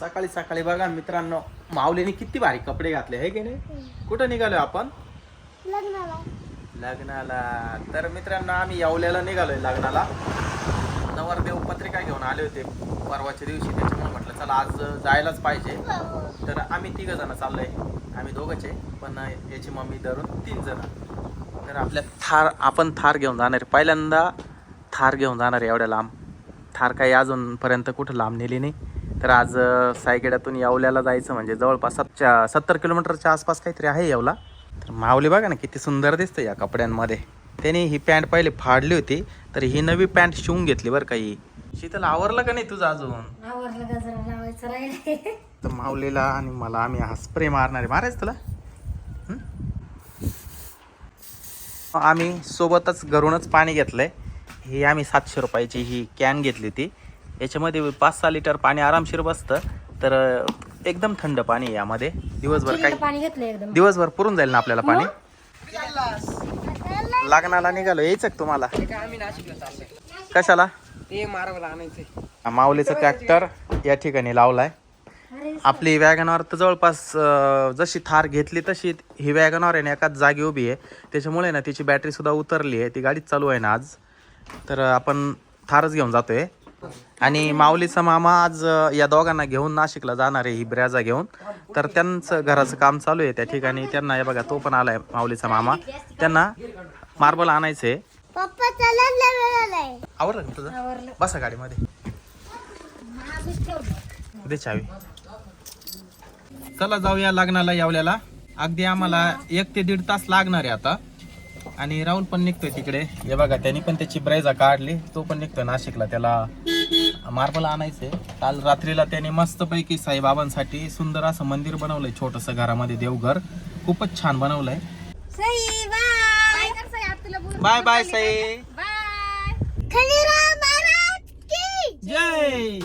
सकाळी सकाळी बघा मित्रांनो माऊलीने किती भारी कपडे घातले हे की नाही? कुठं निघालोय आपण? लग्नाला. लग्नाला. तर मित्रांनो आम्ही येवल्याला निघालोय लग्नाला. नवरदेव पत्रिका घेऊन आले होते परवाच्या दिवशी त्याच्यामुळे म्हटलं चला आज जायलाच पाहिजे. तर आम्ही तिघ जण चाललोय. आम्ही दोघंच आहे पण याची मम्मी धरून तीन जण. तर आपल्या थार आपण थार घेऊन जाणार. पहिल्यांदा थार घेऊन जाणार एवढ्या लांब. थार काही अजूनपर्यंत कुठं लांब नेली नाही. तर आज सायगड्यातून येवल्याला जायचं म्हणजे जवळपास सतच्या सत्तर किलोमीटरच्या आसपास काहीतरी आहे येवला. तर माऊली बघा ना किती सुंदर दिसतं या कपड्यांमध्ये. त्याने ही पॅन्ट पहिले फाडली होती तर ही नवी पॅन्ट शिवून घेतली बरं काही शीतल आवरलं का नाही तुझं अजून? तर माऊलीला आणि मला आम्ही हा स्प्रे मारणार आहे. मारायचं तुला? आम्ही सोबतच घरूनच पाणी घेतलंय. ही आम्ही सातशे रुपयाची ही कॅन घेतली होती. याच्यामध्ये पाच सहा लिटर पाणी आरामशीर बसतं. तर एकदम थंड पाणी आहे यामध्ये. दिवसभर काही पाणी घेतलं एकदम. दिवसभर पुरून जाईल ना आपल्याला पाणी? लग्नाला निघालो. यायचं तुम्हाला? कशाला? माऊलीचा ट्रॅक्टर या ठिकाणी लावलाय. आपली वॅगनवर तर जवळपास जशी थार घेतली तशी ही वॅगनवर आहे ना एकाच जागी उभी आहे. त्याच्यामुळे ना तिची बॅटरी सुद्धा उतरली आहे. ती गाडीच चालू आहे ना आज. तर आपण थारच घेऊन जातोय. आणि माऊलीचा मामा आज या दोघांना घेऊन नाशिकला जाणार आहे ही ब्रॅजा घेऊन. तर त्यांचं घराचं काम चालू आहे त्या ठिकाणी. त्यांना हे बघा तो पण आलाय माऊलीचा मामा. त्यांना मार्बल आणायचंय. पप्पा चालत वेळालाय आवडलं का तुझं? आवरलं. बसा गाडीमध्ये. दे चावी. चला जाऊया लग्नाला यावल्याला. अगदी आम्हाला एक ते दीड तास लागणार आहे आता. आणि राहुल पण निघतोय तिकडे. हे बघा त्यांनी पण त्याची ब्रेजा काढली. तो पण निघतोय नाशिकला त्याला मार्बल आणायचंय काल रात्रीला त्याने मस्तपैकी साईबाबांसाठी सुंदर असं मंदिर बनवलंय छोटस घरामध्ये देवघर. खूपच छान बनवलंय. बाय. Bye bye Sai. जय.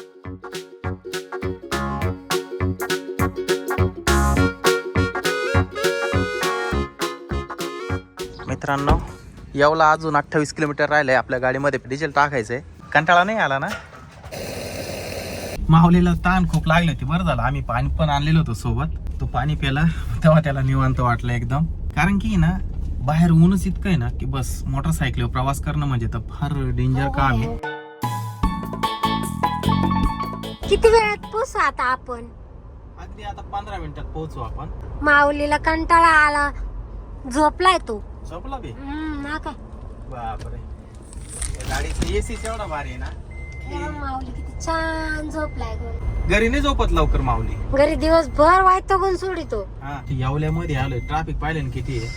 मित्रांनो येवला अजून अठ्ठावीस किलोमीटर राहिलंय आपल्या गाडीमध्ये. डिझेल टाकायचंय. कंटाळा नाही आला ना? माऊलीला ताण खूप लागली होती बरं झालं. आम्ही पाणी पण आणलेलं होतं सोबत. तो पाणी प्याला तेव्हा त्याला निवांत वाटलं एकदम. कारण की ना बाहेर ऊनच इतकं आहे ना की बस मोटरसायकलीवर प्रवास करणं म्हणजे तर फार डेंजर काम आहे? किती वेळात पोचू आता आपण? अगदी आता पंधरा मिनिटात पोहोचू आपण. माऊलीला कंटाळा आला. झोपलाय तो. झोपला बी? हम्म, ना काय? बापरे. गाडीचं एसी एवढा भारी आहे ना. माऊली किती छान झोपलाय गं. की घरी नाही झोपत लवकर माऊली. घरी दिवसभर वाईट गुण सोडितो. हा. ती यावल्यामध्ये आलोय ट्रॅफिक पाहिलं ना किती आहे.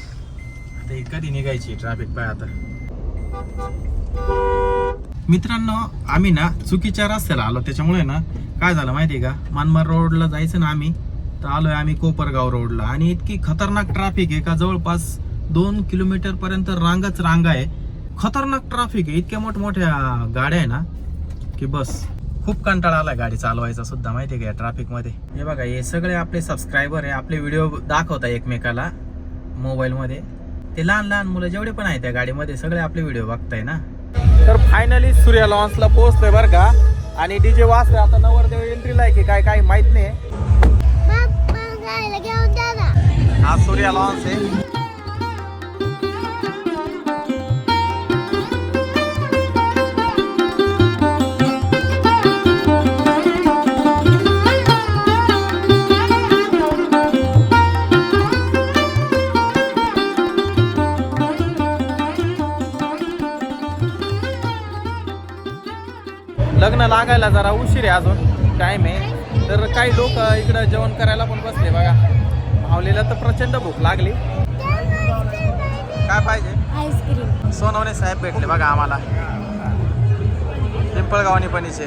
आता ही कधी निघायची ट्रॅफिक पाय आता. मित्रांनो आम्ही ना चुकीच्या रस्त्याला आलो त्याच्यामुळे ना काय झालं माहितीये का? मानमार रोडला जायचं ना आम्ही तर आलोय आम्ही कोपरगाव रोडला आणि इतकी खतरनाक ट्रॅफिक आहे का? जवळपास दोन किलोमीटर पर्यंत रांगाच रांगा आहे. खतरनाक ट्रॅफिक आहे. इतक्या मोठमोठ्या गाड्या आहे ना की बस. खूप कंटाळा आलाय गाडी चालवायचा सुद्धा माहितीये का या ट्रॅफिकमध्ये. हे बघा हे सगळे आपले सबस्क्रायबर आहे आपले व्हिडिओ दाखवता एकमेकाला मोबाईल मध्ये. ते लहान लहान मुलं जेवढे पण आहेत त्या गाडीमध्ये सगळे आपले व्हिडिओ बघताय ना. तर फायनली सूर्या लॉन्सला पोहोचतोय बरं का. आणि डीजे वाजतोय आता नवरदेव एंट्रीला आहे की काय काही माहीत नाही. हा सूर्या लॉन्स आहे. लग्न लागायला जरा उशीर आहे अजून टाइम आहे. तर काही लोक इकडं जेवण करायला पण बसले बघा. माऊलीला तर प्रचंड भूक लागली. काय पाहिजे? सोनवणे साहेब भेटले बघा आम्हाला. पिंपळगाव निपणीचे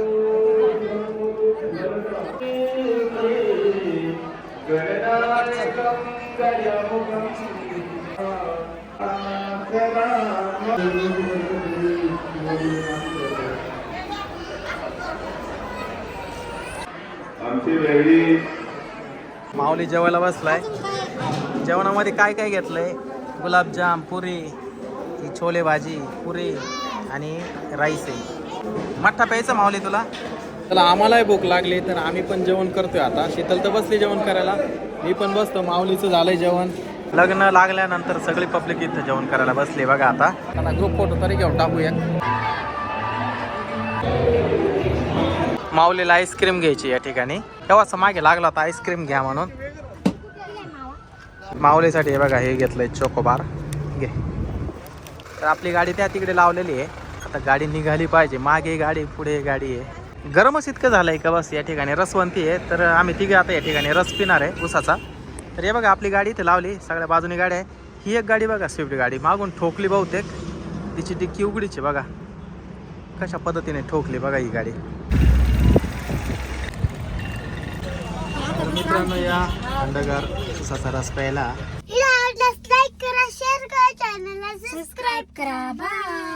माऊली जेवायला बसलाय. जेवणामध्ये काय काय घेतलंय? गुलाबजाम पुरी ही छोले भाजी पुरी आणि राईस आहे. मठ्ठा प्यायचा माऊली तुला? चला आम्हालाही भूक लागली तर आम्ही पण जेवण करतोय आता. शीतल तर बसली जेवण करायला. मी पण बसतो माऊलीचं झालंय जेवण. लग्न लागल्यानंतर सगळी पब्लिक इथं जेवण करायला बसली बघा आता. आता ग्रुप फोटो तरी घेऊन टाकूया माऊलीला आईस्क्रीम घ्यायची या ठिकाणी. तेव्हाच मागे लागला होता आईस्क्रीम घ्या म्हणून. माऊलीसाठी हे बघा हे घेतलंय चोकोबार घे. तर आपली गाडी त्या तिकडे लावलेली आहे. आता गाडी निघाली पाहिजे. मागे गाडी पुढे गाडी आहे. गरमच इतकं झालंय का बस या ठिकाणी? रसवंती आहे. तर आम्ही तिघे आता या ठिकाणी रस पिणार आहे उसाचा तर हे बघा आपली गाडी इथे लावली. सगळ्या बाजूनी गाडी आहे. ही एक गाडी बघा स्विफ्ट गाडी. मागून ठोकली बहुतेक. तिची डिक्की उघडीची बघा. कशा पद्धतीने ठोकली बघा ही गाडी. मित्रांनो या अंडगार उसाचा रस प्यायला लाईक करा शेअर करा चॅनलला सबस्क्राईब करा. बाय